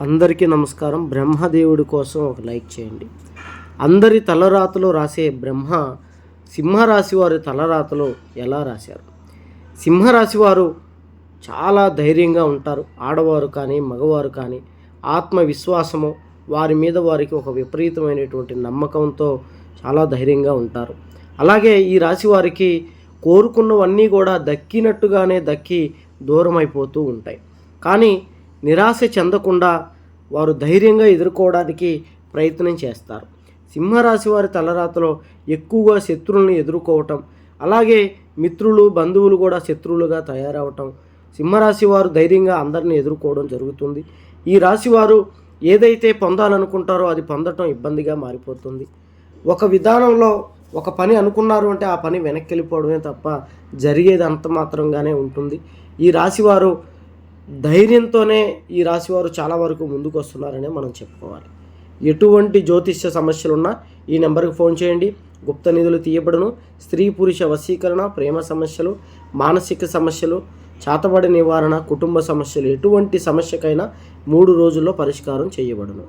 అందరికీ నమస్కారం. బ్రహ్మదేవుడి కోసం ఒక లైక్ చేయండి. అందరి తలరాతలో రాసే బ్రహ్మ సింహరాశి వారి తలరాతలో ఎలా రాశారు? సింహరాశి వారు చాలా ధైర్యంగా ఉంటారు. ఆడవారు కానీ మగవారు కానీ ఆత్మవిశ్వాసము వారి మీద వారికి ఒక విపరీతమైనటువంటి నమ్మకంతో చాలా ధైర్యంగా ఉంటారు. అలాగే ఈ రాశి వారికి కోరుకున్నవన్నీ కూడా దక్కినట్టుగానే దక్కి దూరమైపోతూ ఉంటాయి. కానీ నిరాశ చెందకుండా వారు ధైర్యంగా ఎదుర్కోవడానికి ప్రయత్నం చేస్తారు. సింహరాశి వారి తలరాతలో ఎక్కువగా శత్రువులను ఎదుర్కోవటం అలాగే మిత్రులు బంధువులు కూడా శత్రువులుగా తయారవటం సింహరాశి వారు ధైర్యంగా అందరిని ఎదుర్కోవడం జరుగుతుంది. ఈ రాశి వారు ఏదైతే పొందాలనుకుంటారో అది పొందటం ఇబ్బందిగా మారిపోతుంది. ఒక విధానంలో ఒక పని అనుకున్నారు అంటే ఆ పని వెనక్కి వెళ్ళిపోవడమే తప్ప జరిగేది అంత మాత్రంగానే ఉంటుంది. ఈ రాశివారు ధైర్యంతోనే ఈ రాశివారు చాలా వరకు ముందుకు వస్తున్నారనే మనం చెప్పుకోవాలి. ఎటువంటి జ్యోతిష్య సమస్యలున్నా ఈ నెంబర్కి ఫోన్ చేయండి. గుప్త నిధులు తీయబడును. స్త్రీ పురుష వశీకరణ ప్రేమ సమస్యలు మానసిక సమస్యలు చాతబడి నివారణ కుటుంబ సమస్యలు ఎటువంటి సమస్యకైనా మూడు రోజుల్లో పరిష్కారం చేయబడును.